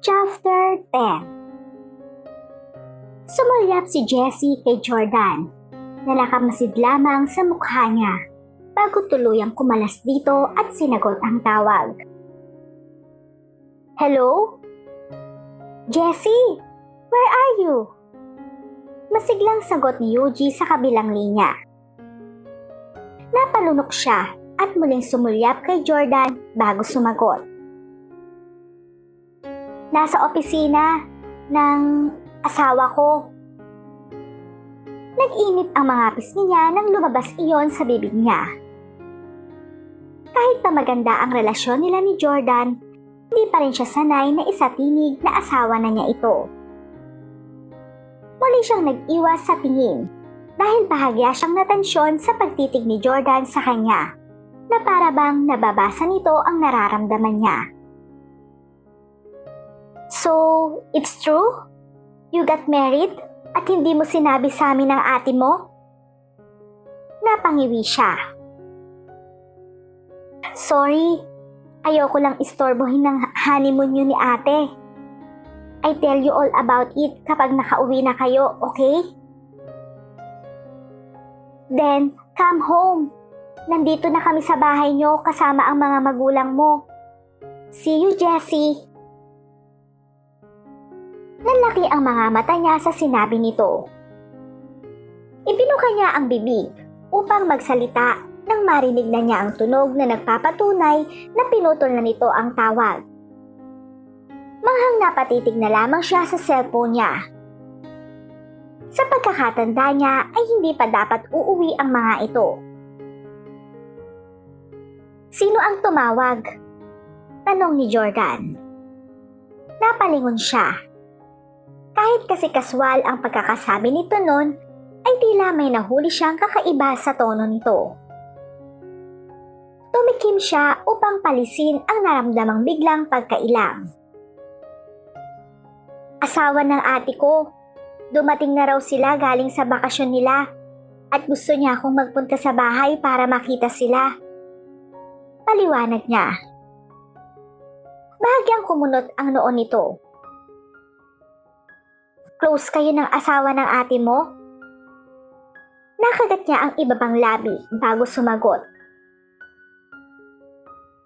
Chapter 10 Sumulyap si Jessie kay Jordan na nakamasid lamang sa mukha niya bago tuluyang kumalas dito at sinagot ang tawag. Hello? Jessie, where are you? Masiglang sagot ni Yuji sa kabilang linya. Napalunok siya at muling sumulyap kay Jordan bago sumagot. Nasa opisina ng asawa ko. Nag-init ang mga pisngi niya nang lumabas iyon sa bibig niya. Kahit pa maganda ang relasyon nila ni Jordan, hindi pa rin siya sanay na isatinig na asawa na niya ito. Muli siyang nag-iwas sa tingin dahil bahagya siyang natensyon sa pagtitig ni Jordan sa kanya na para bang nababasa nito ang nararamdaman niya. So, it's true? You got married at hindi mo sinabi sa amin ng ate mo? Napangiwi siya. Sorry, ayoko lang istorbohin ng honeymoon niyo ni ate. I tell you all about it kapag nakauwi na kayo, okay? Then, come home. Nandito na kami sa bahay niyo kasama ang mga magulang mo. See you, Jessie. Nalaki ang mga mata niya sa sinabi nito. Ibinuka niya ang bibig upang magsalita nang marinig na niya ang tunog na nagpapatunay na pinutol na nito ang tawag. Manghang napatitig na lamang siya sa cellphone niya. Sa pagkakatanda niya ay hindi pa dapat uuwi ang mga ito. Sino ang tumawag? Tanong ni Jordan. Napalingon siya. Kahit kasi kaswal ang pagkakasabi nito noon, ay tila may nahuli siyang kakaiba sa tono nito. Tumikim siya upang palisin ang naramdamang biglang pagkailang. Asawa ng ate ko, dumating na raw sila galing sa bakasyon nila at gusto niya akong magpunta sa bahay para makita sila. Paliwanag niya. Bahagyang kumunot ang noon nito. Close kayo ng asawa ng ate mo? Nakagat niya ang iba pang labi bago sumagot.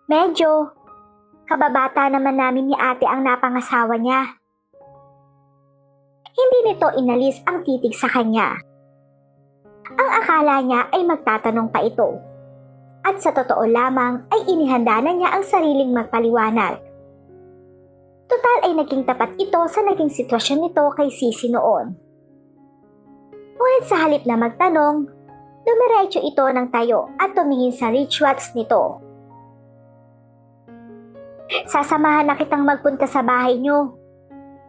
Medyo. Kababata naman namin ni ate ang napangasawa niya. Hindi nito inalis ang titig sa kanya. Ang akala niya ay magtatanong pa ito. At sa totoo lamang ay inihanda na niya ang sariling magpaliwanag. Total ay naging tapat ito sa naging sitwasyon nito kay Sisi noon. Ngunit sa halip na magtanong, dumiretso ito ng tayo at tumingin sa rituals nito. Sasamahan na kitang magpunta sa bahay niyo,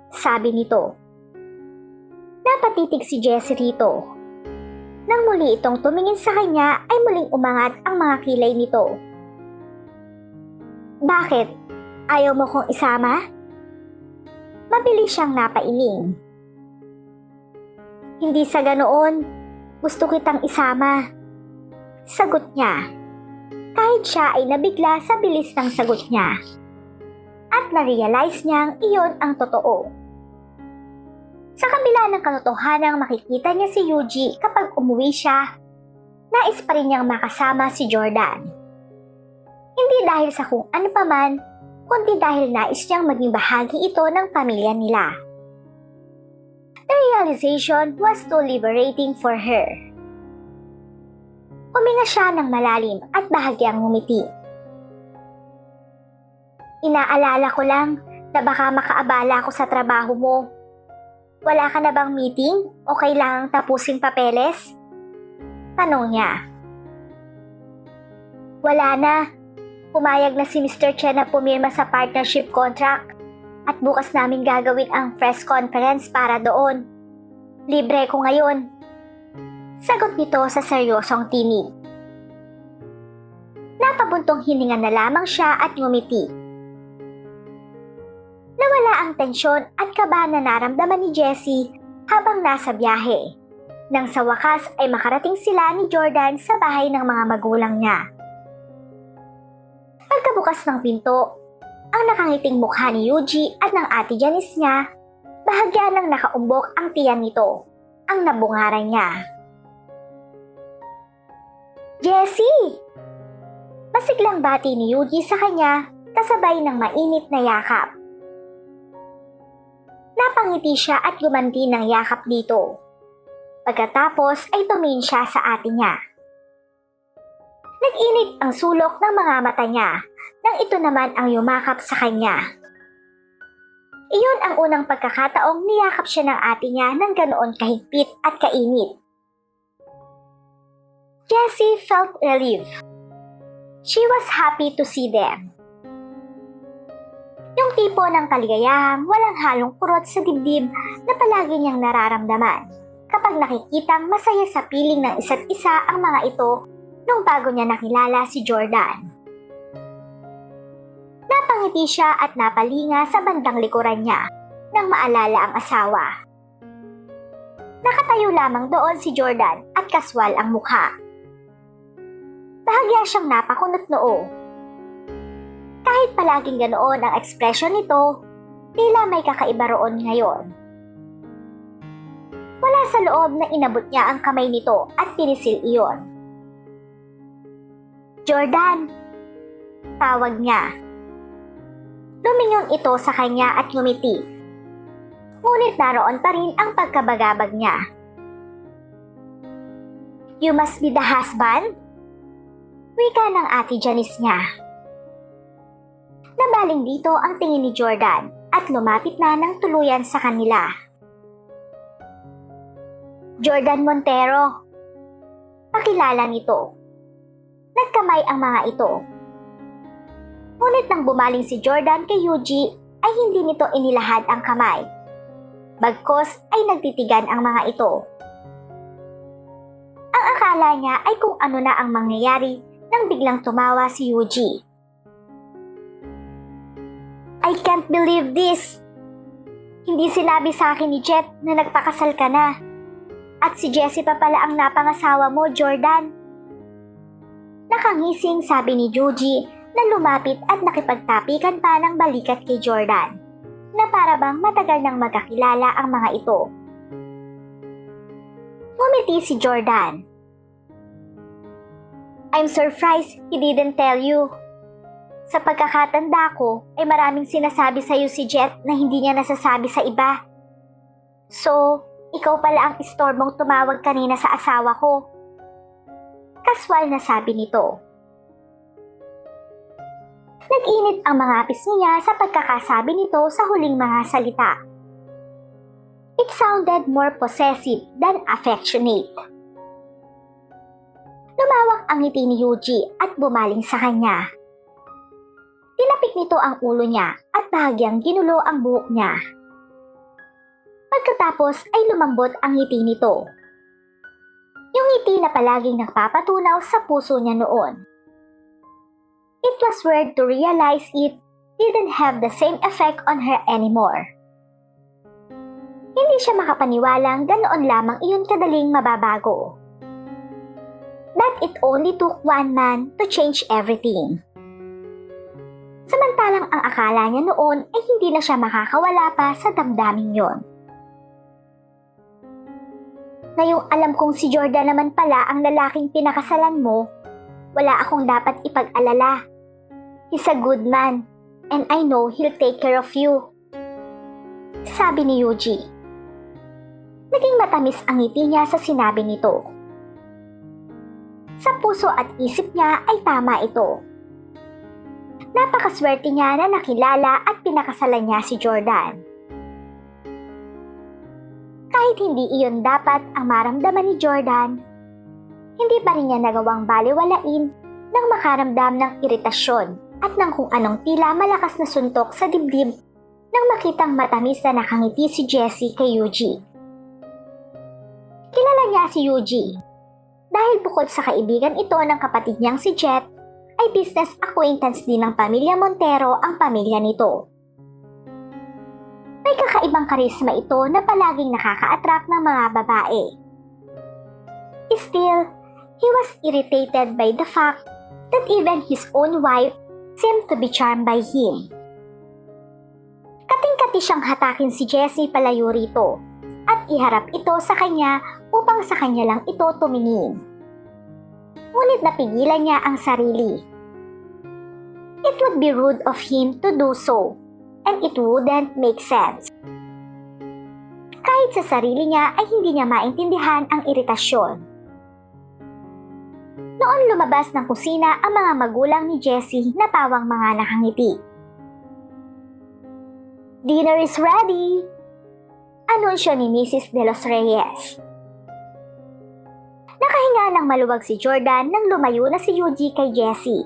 sabi nito. Napatitig si Jessie rito. Nang muli itong tumingin sa kanya ay muling umangat ang mga kilay nito. Bakit? Ayaw mo kong isama? Mabilis siyang napailing. Hindi sa ganoon, gusto kitang isama. Sagot niya. Kahit siya ay nabigla sa bilis ng sagot niya. At na-realize niyang iyon ang totoo. Sa kabila ng katotohanang makikita niya si Yuji kapag umuwi siya, nais pa rin niyang makasama si Jordan. Hindi dahil sa kung ano paman, kundi dahil nais niyang maging bahagi ito ng pamilya nila. The realization was too liberating for her. Huminga siya ng malalim at bahagyang ngumiti. Inaalala ko lang na baka makaabala ako sa trabaho mo. Wala ka na bang meeting o kailangang tapusin papeles? Tanong niya. Wala na. Pumayag na si Mr. Chen na pumirma sa partnership contract at bukas namin gagawin ang press conference para doon. Libre ko ngayon. Sagot nito sa seryosong tinig. Napabuntong hininga na lamang siya at ngumiti. Nawala ang tensyon at kaba na naramdaman ni Jessie habang nasa biyahe. Nang sa wakas ay makarating sila ni Jordan sa bahay ng mga magulang niya. Pagkabukas ng pinto, ang Ang nakangiting mukha ni Yuji at ng ate Janice niya, bahagya ng nakaumbok ang tiyan nito, ang nabungaran niya. Jessie! Masiglang bati ni Yuji sa kanya kasabay ng mainit na yakap. Napangiti siya at gumanti ng yakap dito. Pagkatapos ay tumingin siya sa ate niya. Nag-init ang sulok ng mga mata niya nang ito naman ang yumakap sa kanya. Iyon ang unang pagkakataong niyakap siya ng ate niya ng ganoon kahigpit at kainit. Jessie felt relieved. She was happy to see them. Yung tipo ng kaligayahang walang halong kurot sa dibdib na palagi niyang nararamdaman kapag nakikitang masaya sa piling ng isa't isa ang mga ito nung bago niya nakilala si Jordan. Napangiti siya at napalinga sa bandang likuran niya nang maalala ang asawa. Nakatayo lamang doon si Jordan at kaswal ang mukha. Bahagya siyang napakunot noo. Kahit palaging ganoon ang ekspresyon nito, tila may kakaiba roon ngayon. Wala sa loob na inabot niya ang kamay nito at pinisil iyon. Jordan! Tawag niya. Lumingon ito sa kanya at ngumiti. Ngunit naroon pa rin ang pagkabagabag niya. You must be the husband? Wika ng ate Janice niya. Nabaling dito ang tingin ni Jordan at lumapit na ng tuluyan sa kanila. Jordan Montero. Pakilala nito. Nagkamay ang mga ito. Ngunit nang bumaling si Jordan kay Yuji ay hindi nito inilahad ang kamay. Bagkos ay nagtitigan ang mga ito. Ang akala niya ay kung ano na ang mangyayari nang biglang tumawa si Yuji. I can't believe this! Hindi sinabi sa akin ni Jet na nagpakasal ka na. At si Jessie pa pala ang napangasawa mo, Jordan. Nakangising sabi ni Yuji na lumapit at nakipagtapikan pa ng balikat kay Jordan na para bang matagal nang magkakilala ang mga ito. Ngumiti si Jordan. I'm surprised he didn't tell you. Sa pagkakatanda ko, ay maraming sinasabi sa iyo si Jet na hindi niya nasasabi sa iba. So, ikaw pala ang istorbong tumawag kanina sa asawa ko. Kaswal na sabi nito. Nag-init ang mga apis niya sa pagkakasabi nito sa huling mga salita. It sounded more possessive than affectionate. Lumawak ang ngiti ni Yuji at bumaling sa kanya. Tinapik nito ang ulo niya at bahagyang ginulo ang buhok niya. Pagkatapos ay lumambot ang ngiti nito. Ngiti na palaging nagpapatunaw sa puso niya noon. It was weird to realize it didn't have the same effect on her anymore. Hindi siya makapaniwalang ganoon lamang iyon kadaling mababago. That it only took one man to change everything. Samantalang ang akala niya noon ay hindi na siya makakawala pa sa damdaming yon. Ngayong alam kong si Jordan naman pala ang lalaking pinakasalan mo, wala akong dapat ipag-alala. He's a good man, and I know he'll take care of you. Sabi ni Yuji. Naging matamis ang ngiti niya sa sinabi nito. Sa puso at isip niya ay tama ito. Napakaswerte niya na nakilala at pinakasalan niya si Jordan. Kahit hindi iyon dapat ang maramdaman ni Jordan, hindi pa rin niya nagawang baliwalain nang makaramdam ng iritasyon at ng kung anong tila malakas na suntok sa dibdib nang makitang matamis na nakangiti si Jessie kay Yuji. Kilala niya si Yuji dahil bukod sa kaibigan ito ng kapatid niyang si Jet, ay business acquaintance din ng pamilya Montero ang pamilya nito. May kakaibang karisma ito na palaging nakaka-attract ng mga babae. Still, he was irritated by the fact that even his own wife seemed to be charmed by him. Pati siyang hatakin si Jessie palayo rito at iharap ito sa kanya upang sa kanya lang ito tumingin. Ngunit napigilan niya ang sarili. It would be rude of him to do so, and it wouldn't make sense. Kahit sa sarili niya ay hindi niya maintindihan ang iritasyon. Noon lumabas ng kusina ang mga magulang ni Jessie na pawang mga nakangiti. Dinner is ready! Anunsyo ni Mrs. De Los Reyes. Nakahinga ng maluwag si Jordan nang lumayo na si Yuji kay Jessie.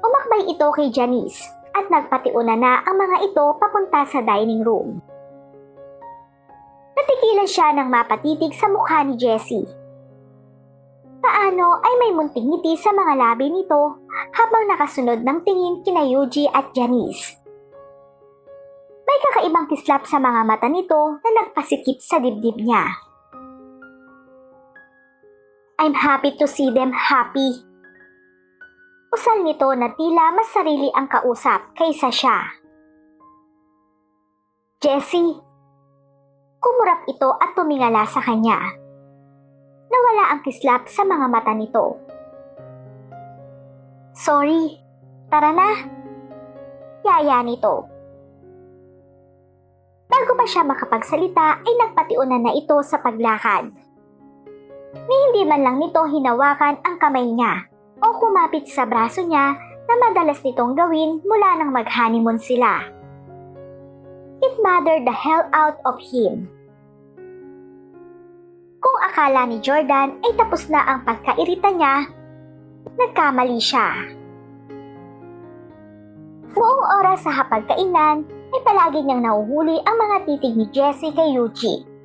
Umakbay ito kay Janice at nagpatiuna na ang mga ito papunta sa dining room. Natikilan siya ng mapatitig sa mukha ni Jessie. Paano ay may munting ngiti sa mga labi nito habang nakasunod ng tingin kina Yuji at Janice. May kakaibang kislap sa mga mata nito na nagpasikip sa dibdib niya. I'm happy to see them happy. Usal nito na tila mas sarili ang kausap kaysa siya. Jessie, kumurap ito at tumingala sa kanya. Nawala ang kislap sa mga mata nito. Sorry, tara na. Yaya nito. Bago pa siya makapagsalita ay nagpatiunan na ito sa paglakad. Ni hindi man lang nito hinawakan ang kamay niya o kumapit sa braso niya na madalas nitong gawin mula nang mag-honeymoon sila. It bothered the hell out of him. Kung akala ni Jordan ay tapos na ang pagkairita niya, nagkamali siya. Buong oras sa hapagkainan ay palagi niyang nahuhuli ang mga titig ni Jessie kay Yuji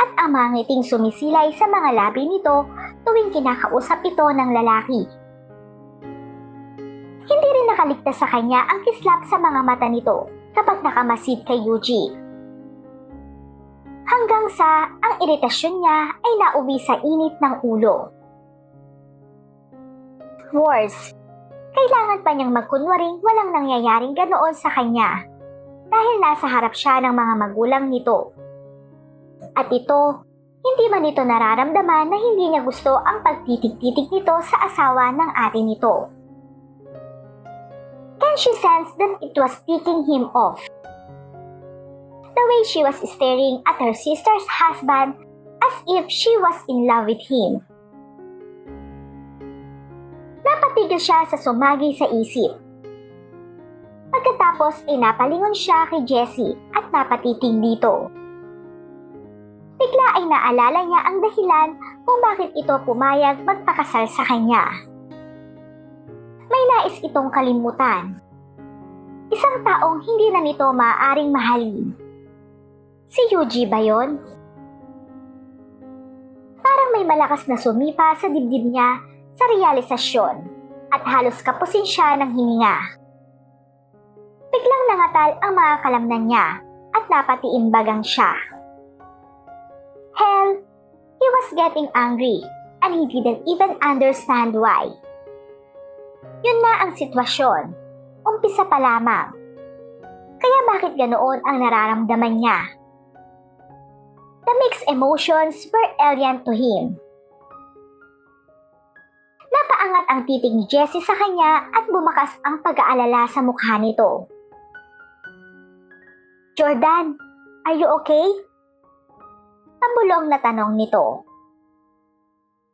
at ang mga ngiting sumisilay sa mga labi nito tuwing kinakausap ito ng lalaki. Hindi rin nakaligtas sa kanya ang kislap sa mga mata nito kapag nakamasid kay Yuji. Hanggang sa ang iritasyon niya ay nauwi sa init ng ulo. Worse, kailangan pa niyang magkunwaring walang nangyayaring ganoon sa kanya dahil nasa harap siya ng mga magulang nito. At ito, hindi man ito nararamdaman na hindi niya gusto ang pagtitig-titig nito sa asawa ng ate nito. Can she sense that it was ticking him off? The way she was staring at her sister's husband as if she was in love with him. Napatigil siya sa sumagi sa isip. Pagkatapos ay napalingon siya kay Jessie at napatitig dito. Bigla ay naalala niya ang dahilan kung bakit ito pumayag magpakasal sa kanya. May nais itong kalimutan. Isang taong hindi na nito maaaring mahalin. Si Yuji ba yon? Parang may malakas na sumipa sa dibdib niya sa realisasyon at halos kapusin siya ng hininga. Biglang nangatal ang mga kalamnan niya at napatiimbagang siya. Hell, he was getting angry and he didn't even understand why. Yun na ang sitwasyon. Umpisa pa lamang. Kaya bakit ganoon ang nararamdaman niya? The mixed emotions were alien to him. Napaangat ang titig ni Jessie sa kanya at bumakas ang pag-aalala sa mukha nito. Jordan, are you okay? Pabulong na tanong nito.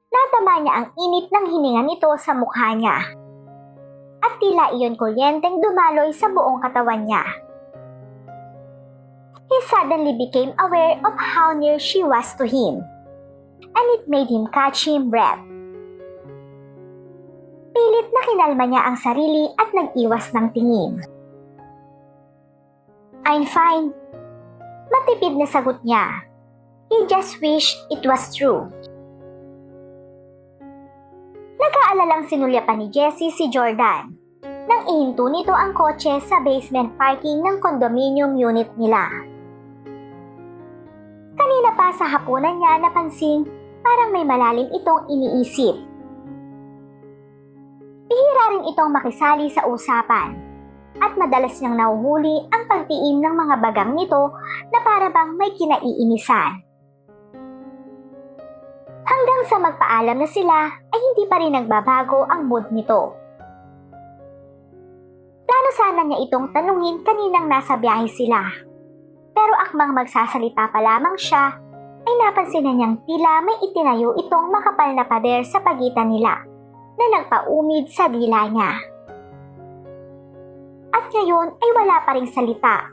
Natama niya ang init ng hininga nito sa mukha niya. At tila iyon kuryenteng dumaloy sa buong katawan niya. He suddenly became aware of how near she was to him. And it made him catch him breath. Pilit na kinalma niya ang sarili at nag-iwas ng tingin. I'm fine. Matipid na sagot niya. He just wished it was true. Nag-aalalang sinulyapan ni Jessie si Jordan nang ihinto nito ang kotse sa basement parking ng condominium unit nila. Kanina pa sa hapunan niya napansin parang may malalim itong iniisip. Bihira rin itong makisali sa usapan. at madalas niyang nahuhuli ang pagtiim ng mga bagang nito na para bang may kinaiinisan. Hanggang sa magpaalam na sila ay hindi pa rin nagbabago ang mood nito. Plano sana niya itong tanungin kaninang nasa biyahe sila. Pero akmang magsasalita pa lamang siya, ay napansin na niyang tila may itinayo itong makapal na pader sa pagitan nila na nagpaumid sa dila niya. At ngayon ay wala pa ring salita.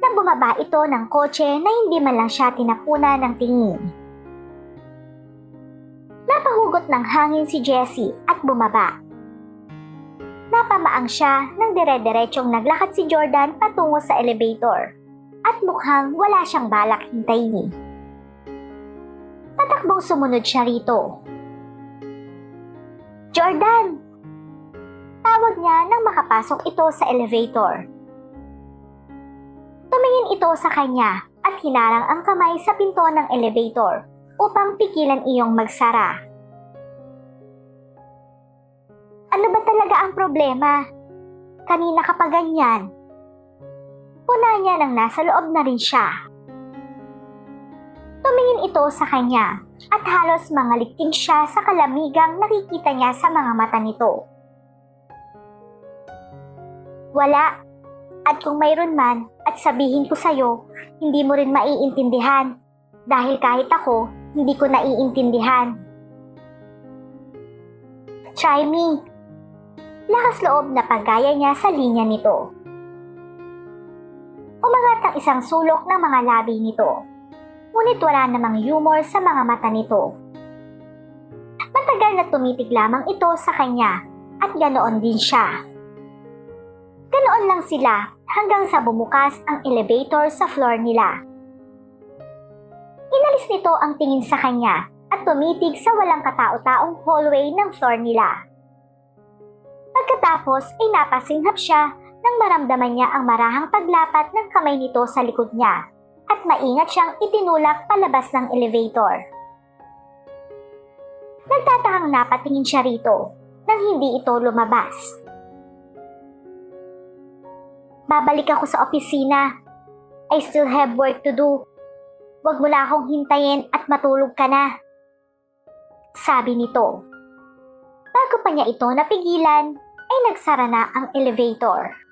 Nang bumaba ito ng kotse na hindi man lang siya tinapunan ng tingin. Napahugot ng hangin si Jessie at bumaba. Napamaang siya nang dire-diretsyong naglakad si Jordan patungo sa elevator at mukhang wala siyang balak hintayin. Patakbong sumunod siya rito. Jordan! Tawag niya nang makapasok ito sa elevator. Tumingin ito sa kanya at hinarang ang kamay sa pinto ng elevator upang pigilan iyong magsara. Ano ba talaga ang problema? Kanina ka pa ganyan. Puna niya nang nasa loob na rin siya. Tumingin ito sa kanya at halos mangalikting siya sa kalamigang nakikita niya sa mga mata nito. Wala. At kung mayroon man at sabihin ko sa'yo, hindi mo rin maiintindihan. Dahil kahit ako, hindi ko naiintindihan. Me. Lakas loob na paggaya niya sa linya nito. Umangat ang isang sulok ng mga labi nito. Ngunit wala namang humor sa mga mata nito. Matagal na tumitig lamang ito sa kanya at ganoon din siya. Ganoon lang sila hanggang sa bumukas ang elevator sa floor nila. Inalis nito ang tingin sa kanya at tumitig sa walang katao-taong hallway ng floor nila. Pagkatapos ay napasinghap siya nang maramdaman niya ang marahang paglapat ng kamay nito sa likod niya at maingat siyang itinulak palabas ng elevator. Nagtatakang napatingin siya rito nang hindi ito lumabas. Babalik ako sa opisina. I still have work to do. Huwag mo na akong hintayin at matulog ka na. Sabi nito. Bago pa niya ito napigilan, ay nagsara na ang elevator.